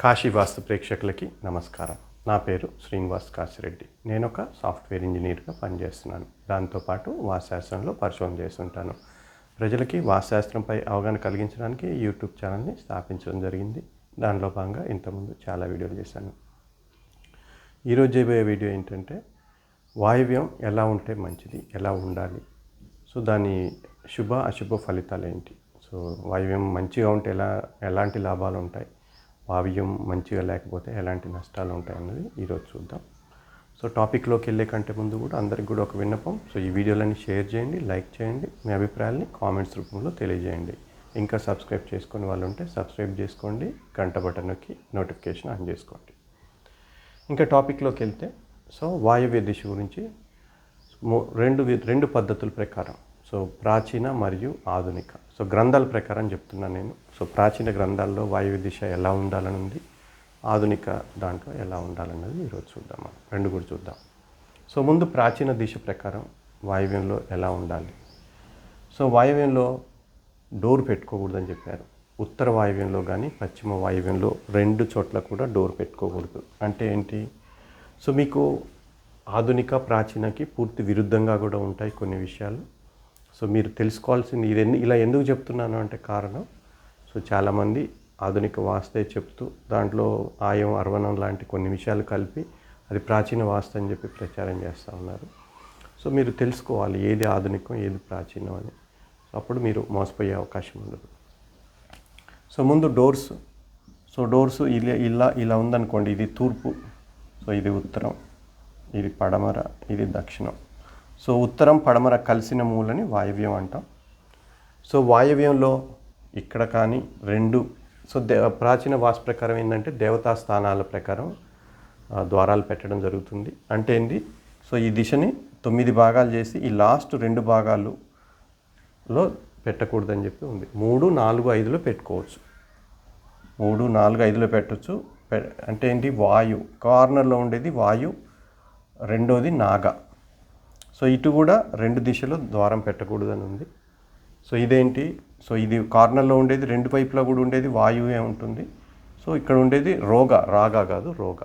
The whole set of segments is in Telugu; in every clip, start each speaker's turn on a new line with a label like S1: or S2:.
S1: కాశీ వాస్తు ప్రేక్షకులకి నమస్కారం. నా పేరు శ్రీనివాస్ కాశిరెడ్డి. నేను ఒక సాఫ్ట్వేర్ ఇంజనీర్గా పనిచేస్తున్నాను. దాంతోపాటు వాస్తుశాస్త్రంలో పరిశోధన చేస్తుంటాను. ప్రజలకి వాస్తశాస్త్రంపై అవగాహన కలిగించడానికి యూట్యూబ్ ఛానల్ని స్థాపించడం జరిగింది. దానిలో భాగంగా ఇంతకుముందు చాలా వీడియోలు చేశాను. ఈరోజు చేయబోయే వీడియో ఏంటంటే వాయువ్యం ఎలా ఉంటే మంచిది? ఎలా ఉండాలి? సో దాని శుభ అశుభ ఫలితాలు ఏంటి? సో వాయువ్యం మంచిగా ఉంటే ఎలా ఎలాంటి లాభాలు ఉంటాయి? భావ్యం మంచిగా లేకపోతే ఎలాంటి నష్టాలు ఉంటాయి అన్నది ఈరోజు చూద్దాం. సో టాపిక్లోకి వెళ్ళే కంటే ముందు కూడా అందరికి కూడా ఒక విన్నపం. సో ఈ వీడియోలన్నీ షేర్ చేయండి లైక్ చేయండి మీ అభిప్రాయాల్ని కామెంట్స్ రూపంలో తెలియజేయండి. ఇంకా సబ్స్క్రైబ్ చేసుకునే వాళ్ళు ఉంటే సబ్స్క్రైబ్ చేసుకోండి గంట బటన్ నొక్కి నోటిఫికేషన్ ఆన్ చేసుకోండి. ఇంకా టాపిక్లోకి వెళ్తే సో వాయువ్య దిశ గురించి రెండు వి- రెండు పద్ధతుల ప్రకారం. సో ప్రాచీన మరియు ఆధునిక. సో గ్రంథాల ప్రకారం చెప్తున్నాను నేను. సో ప్రాచీన గ్రంథాల్లో వాయువ్య దిశ ఎలా ఉండాలని ఉంది ఆధునిక దాంట్లో ఎలా ఉండాలన్నది ఈరోజు చూద్దాం. మనం రెండు కూడా చూద్దాం. సో ముందు ప్రాచీన దిశ ప్రకారం వాయువ్యంలో ఎలా ఉండాలి? సో వాయువ్యంలో డోర్ పెట్టుకోకూడదని చెప్పారు. ఉత్తర వాయువ్యంలో కానీ పశ్చిమ వాయువ్యంలో రెండు చోట్ల కూడా డోర్ పెట్టుకోకూడదు. అంటే ఏంటి? సో మీకు ఆధునిక ప్రాచీనకి పూర్తి విరుద్ధంగా కూడా ఉంటాయి కొన్ని విషయాలు. సో మీరు తెలుసుకోవాల్సింది ఇది ఎన్ని- ఇలా ఎందుకు చెప్తున్నాను అంటే కారణం సో చాలామంది ఆధునిక వాస్తే చెప్తూ దాంట్లో ఆయం అర్వణం లాంటి కొన్ని విషయాలు కలిపి అది ప్రాచీన వాస్త అని చెప్పి ప్రచారం చేస్తూ ఉన్నారు. సో మీరు తెలుసుకోవాలి ఏది ఆధునికం ఏది ప్రాచీనం అని. అప్పుడు మీరు మోసపోయే అవకాశం ఉండదు. సో ముందు డోర్స్. సో డోర్స్ ఇలా ఇలా ఇలా ఉందనుకోండి ఇది తూర్పు సో ఇది ఉత్తరం ఇది పడమర ఇది దక్షిణం. సో ఉత్తరం పడమర కలిసిన మూలని వాయవ్యం అంటాం. సో వాయవ్యంలో ఇక్కడ కానీ రెండు సో దే ప్రాచీన వాస్తు ప్రకారం ఏంటంటే దేవతా స్థానాల ప్రకారం ద్వారాలు పెట్టడం జరుగుతుంది. అంటే ఏంటి సో ఈ దిశని తొమ్మిది భాగాలు చేసి ఈ లాస్ట్ రెండు భాగాలులో పెట్టకూడదని చెప్పి ఉంది. మూడు నాలుగు ఐదులో పెట్టుకోవచ్చు. మూడు నాలుగు ఐదులో పెట్టచ్చు. పె- అంటే ఏంటి వాయు. కార్నర్లో ఉండేది వాయు రెండోది నాగ. సో ఇటు కూడా రెండు దిశలో ద్వారం పెట్టకూడదని ఉంది. సో ఇదేంటి? సో ఇది కార్నర్లో ఉండేది రెండు వైపులా కూడా ఉండేది వాయువే ఉంటుంది. సో ఇక్కడ ఉండేది రోగ రాగా కాదు రోగ.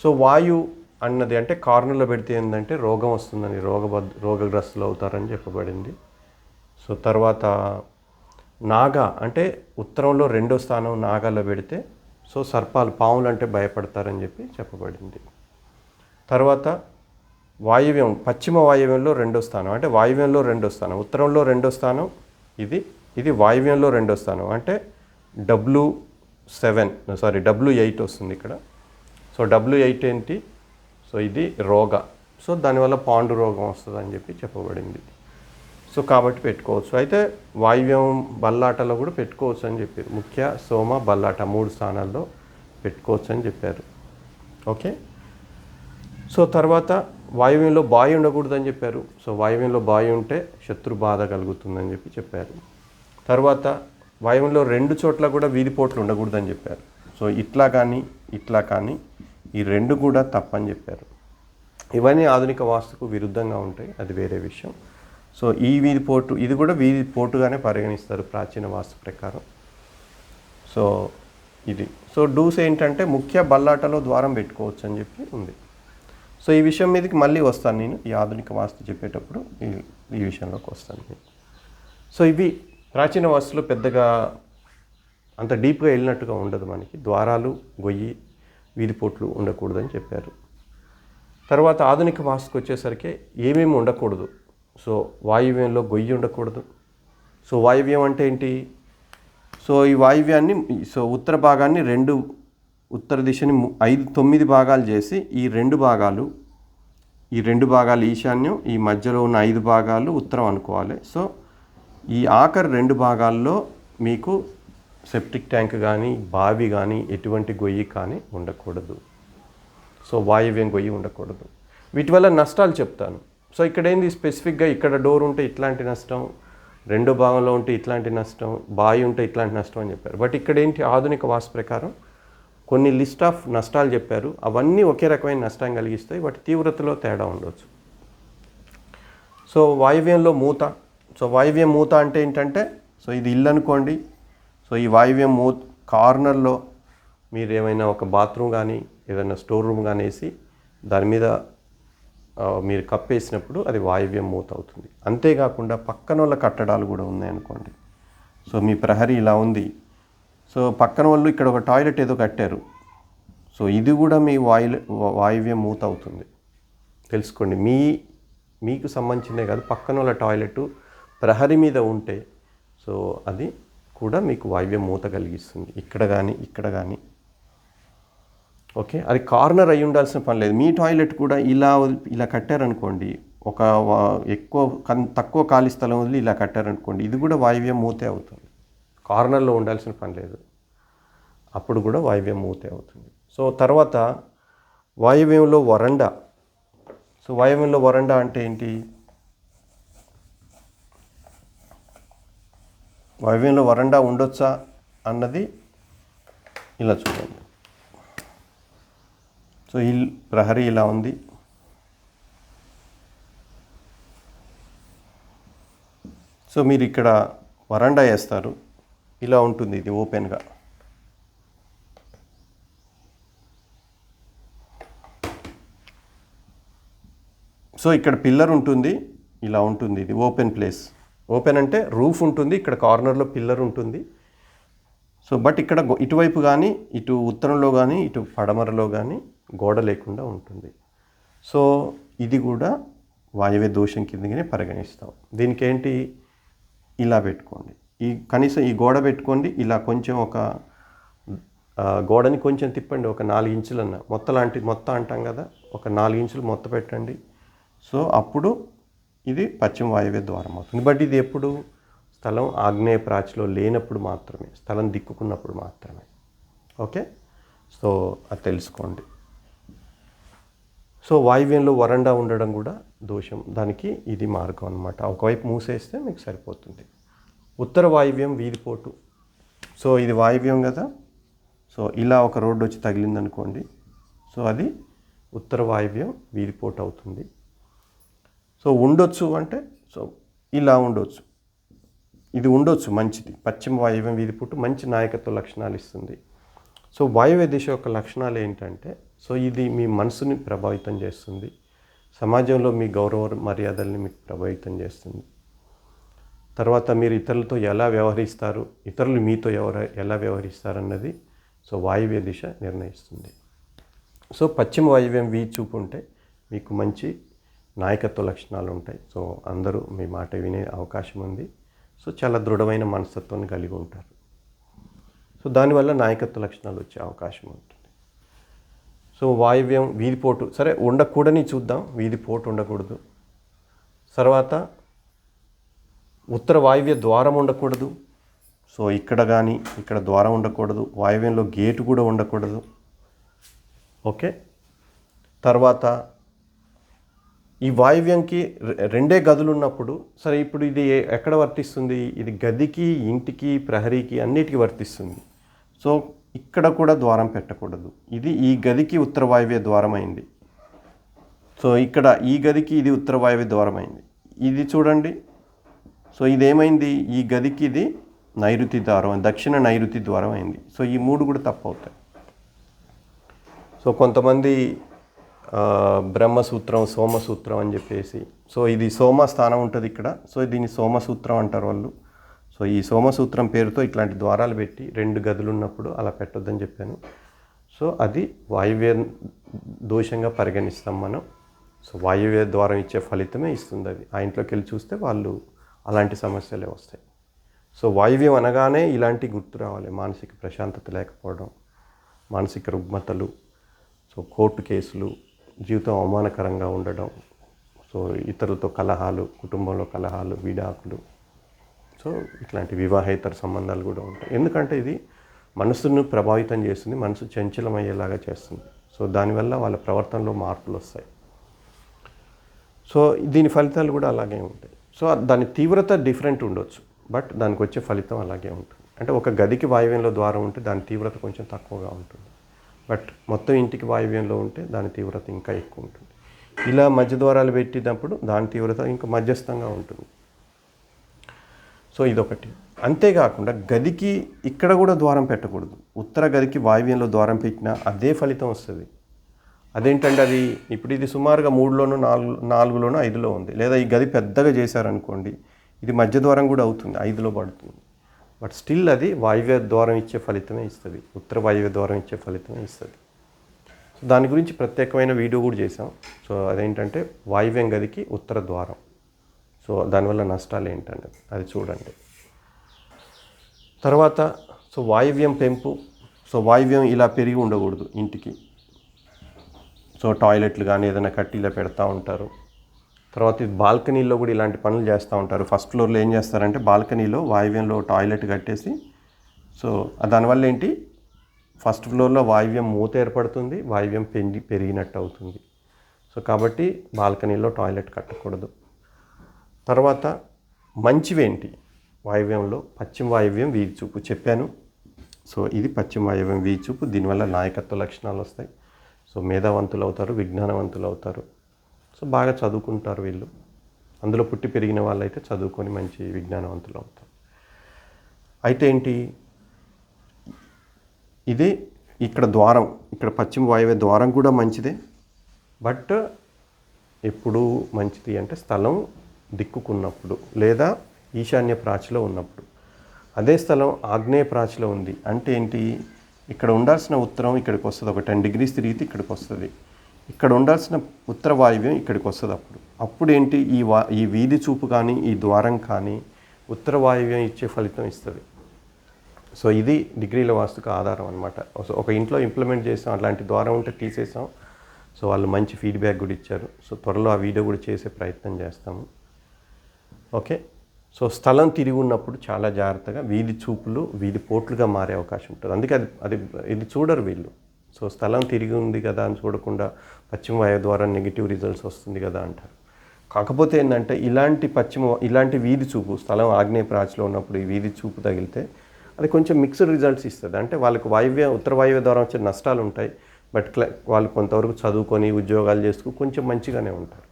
S1: సో వాయు అన్నది అంటే కార్నర్లో పెడితే ఏంటంటే రోగం వస్తుందని రోగబద్ రోగగ్రస్తులు అవుతారని చెప్పబడింది. సో తర్వాత నాగ అంటే ఉత్తరంలో రెండో స్థానం నాగాలో పెడితే సో సర్పాలు పాములు అంటే భయపడతారని చెప్పి చెప్పబడింది. తర్వాత వాయువ్యం పశ్చిమ వాయువ్యంలో రెండో స్థానం. అంటే వాయువ్యంలో రెండో స్థానం. ఉత్తరంలో రెండో స్థానం ఇది ఇది వాయువ్యంలో రెండో స్థానం. అంటే W seven sorry W eight వస్తుంది ఇక్కడ. సో డబ్ల్యూ ఎయిట్ ఏంటి? సో ఇది రోగ. సో దానివల్ల పాండు రోగం వస్తుంది అని చెప్పి చెప్పబడింది. సో కాబట్టి పెట్టుకోవచ్చు. అయితే వాయువ్యం బల్లాటలో కూడా పెట్టుకోవచ్చు అని చెప్పారు. ముఖ్య సోమ బల్లాట మూడు స్థానాల్లో పెట్టుకోవచ్చు అని చెప్పారు. ఓకే? సో తర్వాత వాయువ్యంలో బాయి ఉండకూడదని చెప్పారు. సో వాయువ్యంలో బాయి ఉంటే శత్రు బాధ కలుగుతుందని చెప్పి చెప్పారు. తర్వాత వాయువ్యంలో రెండు చోట్ల కూడా వీధిపోట్లు ఉండకూడదని చెప్పారు. సో ఇట్లా కానీ ఇట్లా కానీ ఈ రెండు కూడా తప్పని చెప్పారు. ఇవన్నీ ఆధునిక వాస్తుకు విరుద్ధంగా ఉంటాయి. అది వేరే విషయం. సో ఈ వీధి పోటు ఇది కూడా వీధి పోటుగానే పరిగణిస్తారు ప్రాచీన వాస్తు ప్రకారం. సో ఇది. సో డూస్ ఏంటంటే ముఖ్య బల్లాటలో ద్వారం పెట్టుకోవచ్చు అని చెప్పి ఉంది. సో ఈ విషయం మీదకి మళ్ళీ వస్తాను నేను ఈ ఆధునిక వాస్తు చెప్పేటప్పుడు ఈ ఈ విషయంలోకి వస్తాను నేను. సో ఇవి ప్రాచీన వాస్తులో పెద్దగా అంత డీప్గా వెళ్ళినట్టుగా ఉండదు మనకి. ద్వారాలు గొయ్యి వీధిపోట్లు ఉండకూడదని చెప్పారు. తర్వాత ఆధునిక వాస్తుకు వచ్చేసరికి ఏమేమి ఉండకూడదు. సో వాయువ్యంలో గొయ్యి ఉండకూడదు. సో వాయువ్యం అంటే ఏంటి? సో ఈ వాయువ్యాన్ని సో ఉత్తర భాగాన్ని రెండు ఉత్తర దిశని ఐదు తొమ్మిది భాగాలు చేసి ఈ రెండు భాగాలు ఈ రెండు భాగాలు ఈశాన్యం ఈ మధ్యలో ఉన్న ఐదు భాగాలు ఉత్తరం అనుకోవాలి. సో ఈ ఆఖరి రెండు భాగాల్లో మీకు సెప్టిక్ ట్యాంక్ కానీ బావి కానీ ఎటువంటి గొయ్యి కానీ ఉండకూడదు. సో వాయువ్యం గొయ్యి ఉండకూడదు. వీటి వల్ల నష్టాలు చెప్తాను. సో ఇక్కడ ఏంది స్పెసిఫిక్గా ఇక్కడ డోర్ ఉంటే ఇట్లాంటి నష్టం రెండో భాగంలో ఉంటే ఇట్లాంటి నష్టం బావి ఉంటే ఇట్లాంటి నష్టం అని చెప్పారు. బట్ ఇక్కడ ఏంటి ఆధునిక వాస్తు ప్రకారం కొన్ని లిస్ట్ ఆఫ్ నష్టాలు చెప్పారు. అవన్నీ ఒకే రకమైన నష్టం కలిగిస్తాయి. వాటి తీవ్రతలో తేడా ఉండవచ్చు సో వాయువ్యంలో మూత. సో వాయువ్యం మూత అంటే ఏంటంటే సో ఇది ఇల్లు అనుకోండి. సో ఈ వాయువ్యం మూ కార్నర్లో మీరు ఏమైనా ఒక బాత్రూమ్ కానీ ఏదైనా స్టోర్ రూమ్ కానీ వేసి దాని మీద మీరు కప్పేసినప్పుడు అది వాయువ్యం మూత అవుతుంది. అంతేకాకుండా పక్కన వాళ్ళ కట్టడాలు కూడా ఉన్నాయనుకోండి సో మీ ప్రహరీ ఇలా ఉంది. సో పక్కన వాళ్ళు ఇక్కడ ఒక టాయిలెట్ ఏదో కట్టారు. సో ఇది కూడా మీ వాయు వాయువ్యం మూత అవుతుంది. తెలుసుకోండి. మీ మీకు సంబంధించిందే కాదు పక్కన వాళ్ళ టాయిలెట్ ప్రహరీ మీద ఉంటే సో అది కూడా మీకు వాయువ్యం మూత కలిగిస్తుంది. ఇక్కడ కానీ ఇక్కడ కానీ ఓకే? అది కార్నర్ అయి ఉండాల్సిన పని లేదు. మీ టాయిలెట్ కూడా ఇలా ఇలా కట్టారనుకోండి ఒక ఎక్కువ కన్- తక్కువ ఖాళీ స్థలం వదిలి ఇలా కట్టారనుకోండి ఇది కూడా వాయువ్యం మూతే అవుతుంది. కార్నర్లో ఉండాల్సిన పని లేదు. అప్పుడు కూడా వాయువ్యం మూతే అవుతుంది. సో తర్వాత వాయువ్యంలో వరండా. సో వాయువ్యంలో వరండా అంటే ఏంటి? వాయువ్యంలో వరండా ఉండొచ్చా అన్నది ఇలా చూడండి. సో ఈ ప్రహరీ ఇలా ఉంది. సో మీరు ఇక్కడ వరండా వేస్తారు. ఇలా ఉంటుంది ఇది ఓపెన్గా. సో ఇక్కడ పిల్లర్ ఉంటుంది ఇలా ఉంటుంది ఇది ఓపెన్ ప్లేస్. ఓపెన్ అంటే రూఫ్ ఉంటుంది ఇక్కడ కార్నర్లో పిల్లర్ ఉంటుంది. సో బట్ ఇక్కడ ఇటువైపు కానీ ఇటు ఉత్తరంలో కానీ ఇటు పడమరలో కానీ గోడ లేకుండా ఉంటుంది. సో ఇది కూడా వాయువ్య దోషం కిందగానే పరిగణిస్తాం. దీనికి ఏంటి ఇలా పెట్టుకోండి. ఈ కనీసం ఈ గోడ పెట్టుకోండి ఇలా కొంచెం ఒక గోడని కొంచెం తిప్పండి ఒక నాలుగు ఇంచులన్న. మొత్తం లాంటి మొత్తం అంటాం కదా ఒక నాలుగు ఇంచులు మొత్తం పెట్టండి. సో అప్పుడు ఇది పశ్చిమ వాయువ్య ద్వారం అవుతుంది. బట్ ఇది ఎప్పుడు? స్థలం ఆగ్నేయ ప్రాచిలో లేనప్పుడు మాత్రమే స్థలం దిక్కుకున్నప్పుడు మాత్రమే. ఓకే? సో అది తెలుసుకోండి. సో వాయువ్యంలో వరండా ఉండడం కూడా దోషం. దానికి ఇది మార్గం అనమాట ఒకవైపు మూసేస్తే మీకు సరిపోతుంది. ఉత్తర వాయువ్యం వీధిపోటు సో ఇది వాయువ్యం కదా? సో ఇలా ఒక రోడ్డు వచ్చి తగిలిందనుకోండి. సో అది ఉత్తర వాయువ్యం వీధిపోటు అవుతుంది. సో ఉండొచ్చు అంటే సో ఇలా ఉండొచ్చు. ఇది ఉండొచ్చు మంచిది. పశ్చిమ వాయువ్యం వీధిపోటు మంచి నాయకత్వ లక్షణాలు ఇస్తుంది. సో వాయువ్య దిశ యొక్క లక్షణాలు ఏంటంటే సో ఇది మీ మనసుని ప్రభావితం చేస్తుంది. సమాజంలో మీ గౌరవ మర్యాదల్ని మీకు ప్రభావితం చేస్తుంది. తర్వాత మీరు ఇతరులతో ఎలా వ్యవహరిస్తారు ఇతరులు మీతో ఎవరు ఎలా వ్యవహరిస్తారన్నది సో వాయువ్య దిశ నిర్ణయిస్తుంది. సో పశ్చిమ వాయువ్యం వీ చూపు ఉంటే మీకు మంచి నాయకత్వ లక్షణాలు ఉంటాయి. సో అందరూ మీ మాట వినే అవకాశం ఉంది. సో చాలా దృఢమైన మనస్తత్వాన్ని కలిగి ఉంటారు. సో దానివల్ల నాయకత్వ లక్షణాలు వచ్చే అవకాశం ఉంటుంది. సో వాయువ్యం వీధిపోటు సరే ఉండకూడని చూద్దాం వీధిపోటు ఉండకూడదు. తర్వాత ఉత్తర వాయువ్య ద్వారం ఉండకూడదు. సో ఇక్కడ కానీ ఇక్కడ ద్వారం ఉండకూడదు. వాయువ్యంలో గేటు కూడా ఉండకూడదు. ఓకే? తర్వాత ఈ వాయువ్యంకి రె- రెండే గదులు ఉన్నప్పుడు సరే ఇప్పుడు ఇది ఎక్కడ వర్తిస్తుంది? ఇది గదికి ఇంటికి ప్రహరీకి అన్నిటికీ వర్తిస్తుంది. సో ఇక్కడ కూడా ద్వారం పెట్టకూడదు. ఇది ఈ గదికి ఉత్తర వాయువ్య ద్వారం అయింది. సో ఇక్కడ ఈ గదికి ఇది ఉత్తర వాయువ్య ద్వారం అయింది. ఇది చూడండి. సో ఇదేమైంది? ఈ గదికి ఇది నైరుతి ద్వారం దక్షిణ నైరుతి ద్వారం అయింది. సో ఈ మూడు కూడా తప్పు అవుతాయి సో కొంతమంది బ్రహ్మసూత్రం సోమసూత్రం అని చెప్పేసి సో ఇది సోమ స్థానం ఉంటుంది ఇక్కడ. సో దీన్ని సోమసూత్రం అంటారు వాళ్ళు. సో ఈ సోమసూత్రం పేరుతో ఇట్లాంటి ద్వారాలు పెట్టి రెండు గదులు ఉన్నప్పుడు అలా పెట్టొద్దని చెప్పాను. సో అది వాయువ్య దోషంగా పరిగణిస్తాం మనం. సో వాయువ్య ద్వారం ఇచ్చే ఫలితమే ఇస్తుంది అది. ఆ ఇంట్లోకి వెళ్ళి చూస్తే వాళ్ళు అలాంటి సమస్యలే వస్తాయి. సో వాయువ్యం అనగానే ఇలాంటి గుర్తు రావాలి. మానసిక ప్రశాంతత లేకపోవడం మానసిక రుగ్మతలు సో కోర్టు కేసులు జీవితం అవమానకరంగా ఉండడం సో ఇతరులతో కలహాలు కుటుంబంలో కలహాలు విడాకులు. సో ఇట్లాంటి వివాహేతర సంబంధాలు కూడా ఉంటాయి. ఎందుకంటే ఇది మనసును ప్రభావితం చేస్తుంది మనసు చంచలమయ్యేలాగా చేస్తుంది. సో దానివల్ల వాళ్ళ ప్రవర్తనలో మార్పులు వస్తాయి. సో దీని ఫలితాలు కూడా అలాగే ఉంటాయి. సో దాని తీవ్రత డిఫరెంట్ ఉండొచ్చు. బట్ దానికి వచ్చే ఫలితం అలాగే ఉంటుంది. అంటే ఒక గదికి వాయువ్యంలో ద్వారం ఉంటే దాని తీవ్రత కొంచెం తక్కువగా ఉంటుంది. బట్ మొత్తం ఇంటికి వాయువ్యంలో ఉంటే దాని తీవ్రత ఇంకా ఎక్కువ ఉంటుంది. ఇలా మధ్య ద్వారాలు పెట్టినప్పుడు దాని తీవ్రత ఇంకా మధ్యస్థంగా ఉంటుంది. సో ఇదొకటి. అంతేకాకుండా గదికి ఇక్కడ కూడా ద్వారం పెట్టకూడదు. ఉత్తర గదికి వాయువ్యంలో ద్వారం పెట్టినా అదే ఫలితం వస్తుంది. అదేంటంటే అది? ఇప్పుడు ఇది సుమారుగా మూడులోనూ నాలుగు నాలుగులోనూ ఐదులో ఉంది. లేదా ఈ గది పెద్దగా చేశారనుకోండి ఇది మధ్య ద్వారం కూడా అవుతుంది ఐదులో పడుతుంది. బట్ స్టిల్ అది వాయువ్య ద్వారం ఇచ్చే ఫలితమే ఇస్తుంది. ఉత్తర వాయువ్య ద్వారం ఇచ్చే ఫలితమే ఇస్తుంది. సో దాని గురించి ప్రత్యేకమైన వీడియో కూడా చేసాం సో అదేంటంటే వాయువ్యం గదికి ఉత్తర ద్వారం. సో దానివల్ల నష్టాలు ఏంటంటే అది చూడండి. తర్వాత సో వాయువ్యం పెంపు. సో వాయువ్యం ఇలా పెరిగి ఉండకూడదు ఇంటికి. సో టాయిలెట్లు కానీ ఏదైనా కట్టిలా పెడతా ఉంటారు. తర్వాత బాల్కనీలో కూడా ఇలాంటి పనులు చేస్తూ ఉంటారు. ఫస్ట్ ఫ్లోర్లో ఏం చేస్తారంటే బాల్కనీలో వాయువ్యంలో టాయిలెట్ కట్టేసి సో దానివల్ల ఏంటి? ఫస్ట్ ఫ్లోర్లో వాయువ్యం మూత ఏర్పడుతుంది వాయువ్యం పెంచి పెరిగినట్టు అవుతుంది. సో కాబట్టి బాల్కనీలో టాయిలెట్ కట్టకూడదు. తర్వాత మంచివేంటి వాయువ్యంలో పశ్చిమ వాయువ్యం వీధి చూపు చెప్పాను. సో ఇది పశ్చిమ వాయువ్యం వీధి చూపు దీనివల్ల నాయకత్వ లక్షణాలు వస్తాయి. సో మేధావంతులు అవుతారు విజ్ఞానవంతులు అవుతారు సో బాగా చదువుకుంటారు వీళ్ళు. అందులో పుట్టి పెరిగిన వాళ్ళైతే చదువుకొని మంచి విజ్ఞానవంతులు అవుతారు అయితే ఏంటి? ఇదే ఇక్కడ ద్వారం ఇక్కడ పశ్చిమ వాయువ్య ద్వారం కూడా మంచిదే. బట్ ఎప్పుడు మంచిది అంటే స్థలం దిక్కుకున్నప్పుడు లేదా ఈశాన్య ప్రాచిలో ఉన్నప్పుడు. అదే స్థలం ఆగ్నేయ ప్రాచిలో ఉంది. అంటే ఏంటి? ఇక్కడ ఉండాల్సిన ఉత్తరం ఇక్కడికి వస్తుంది. ఒక టెన్ డిగ్రీస్ తిరిగితే ఇక్కడికి వస్తుంది. ఇక్కడ ఉండాల్సిన ఉత్తర వాయువ్యం ఇక్కడికి వస్తుంది అప్పుడు. అప్పుడు ఏంటి? ఈ వా ఈ వీధి చూపు కానీ ఈ ద్వారం కానీ ఉత్తర వాయువ్యం ఇచ్చే ఫలితం ఇస్తుంది. సో ఇది డిగ్రీల వాస్తుకు ఆధారం అనమాట ఒక ఇంట్లో ఇంప్లిమెంట్ చేసాం అట్లాంటి ద్వారం ఉంటే తీసేసాం. సో వాళ్ళు మంచి ఫీడ్బ్యాక్ కూడా ఇచ్చారు. సో త్వరలో ఆ వీడియో కూడా చేసే ప్రయత్నం చేస్తాము. ఓకే? సో స్థలం తిరిగి ఉన్నప్పుడు చాలా జాగ్రత్తగా వీధి చూపులు వీధి పోట్లుగా మారే అవకాశం ఉంటుంది. అందుకే అది అది ఇది చూడరు వీళ్ళు. సో స్థలం తిరిగి ఉంది కదా అని చూడకుండా పశ్చిమ వాయువు ద్వారా నెగిటివ్ రిజల్ట్స్ వస్తుంది కదా అంటారు. కాకపోతే ఏంటంటే ఇలాంటి పశ్చిమ ఇలాంటి వీధి చూపు స్థలం ఆగ్నేయ ప్రాచిలో ఉన్నప్పుడు ఈ వీధి చూపు తగిలితే అది కొంచెం మిక్స్డ్ రిజల్ట్స్ ఇస్తుంది. అంటే వాళ్ళకి వాయువ్య ఉత్తర వాయువ్య ద్వారా వచ్చే నష్టాలు ఉంటాయి. బట్ వాళ్ళు కొంతవరకు చదువుకొని ఉద్యోగాలు చేసుకుని కొంచెం మంచిగానే ఉంటారు.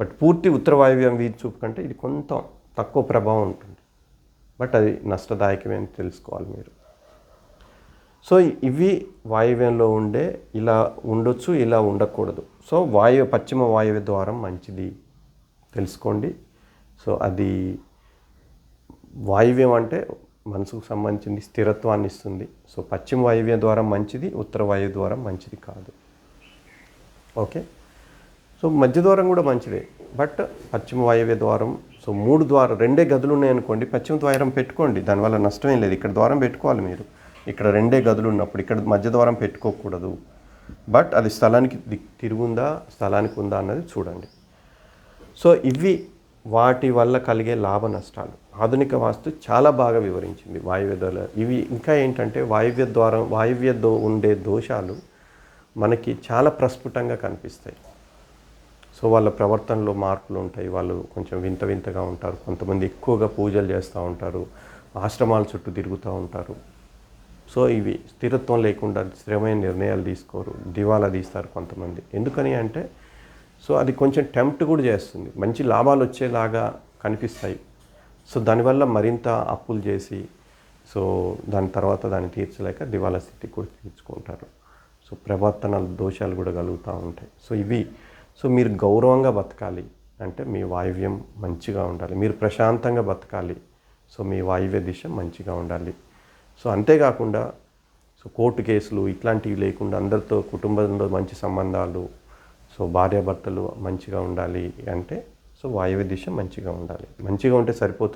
S1: బట్ పూర్తి ఉత్తర వాయువ్యం వీధి చూపు కంటే ఇది కొంత తక్కువ ప్రభావం ఉంటుంది. బట్ అది నష్టదాయకమే అని తెలుసుకోవాలి మీరు. సో ఇవి వాయువ్యంలో ఉండే ఇలా ఉండొచ్చు ఇలా ఉండకూడదు. సో వాయు పశ్చిమ వాయువ్య ద్వారం మంచిది తెలుసుకోండి. సో అది వాయువ్యం అంటే మనసుకు సంబంధించింది స్థిరత్వాన్ని ఇస్తుంది. సో పశ్చిమ వాయువ్య ద్వారం మంచిది ఉత్తర వాయువ్య ద్వారం మంచిది కాదు. ఓకే? సో మధ్య ద్వారం కూడా మంచిదే. బట్ పశ్చిమ వాయువ్య ద్వారం సో మూడు ద్వారం రెండే గదులు ఉన్నాయనుకోండి పశ్చిమ ద్వారం పెట్టుకోండి. దానివల్ల నష్టం ఏం లేదు. ఇక్కడ ద్వారం పెట్టుకోవాలి మీరు. ఇక్కడ రెండే గదులు ఉన్నప్పుడు ఇక్కడ మధ్య ద్వారం పెట్టుకోకూడదు. బట్ అది స్థలానికి తిరుగుందా స్థలానికి ఉందా అన్నది చూడండి. సో ఇవి వాటి వల్ల కలిగే లాభ నష్టాలు. ఆధునిక వాస్తు చాలా బాగా వివరించింది వాయువ్య దోల ఇవి ఇంకా ఏంటంటే వాయువ్య ద్వారం వాయువ్య దో ఉండే దోషాలు మనకి చాలా ప్రస్ఫుటంగా కనిపిస్తాయి. సో వాళ్ళ ప్రవర్తనలో మార్పులు ఉంటాయి. వాళ్ళు కొంచెం వింత వింతగా ఉంటారు. కొంతమంది ఎక్కువగా పూజలు చేస్తూ ఉంటారు. ఆశ్రమాల చుట్టూ తిరుగుతూ ఉంటారు. సో ఇవి స్థిరత్వం లేకుండా స్థిరమైన నిర్ణయాలు తీసుకోరు. దివాలా తీస్తారు కొంతమంది. ఎందుకని అంటే సో అది కొంచెం టెంప్ట్ కూడా చేస్తుంది. మంచి లాభాలు వచ్చేలాగా కనిపిస్తాయి. సో దానివల్ల మరింత అప్పులు చేసి సో దాని తర్వాత దాన్ని తీర్చలేక దివాలా స్థితి కూడా తీర్చుకుంటారు. సో ప్రవర్తన దోషాలు కూడా కలుగుతూ ఉంటాయి. సో ఇవి సో మీరు గౌరవంగా బతకాలి. అంటే మీ వాయువ్యం మంచిగా ఉండాలి. మీరు ప్రశాంతంగా బతకాలి. సో మీ వాయువ్య దిశ మంచిగా ఉండాలి. సో అంతేకాకుండా సో కోర్టు కేసులు ఇట్లాంటివి లేకుండా అందరితో కుటుంబంలో మంచి సంబంధాలు సో భార్యాభర్తలు మంచిగా ఉండాలి అంటే సో వాయువ్య దిశ మంచిగా ఉండాలి. మంచిగా ఉంటే సరిపోతుంది.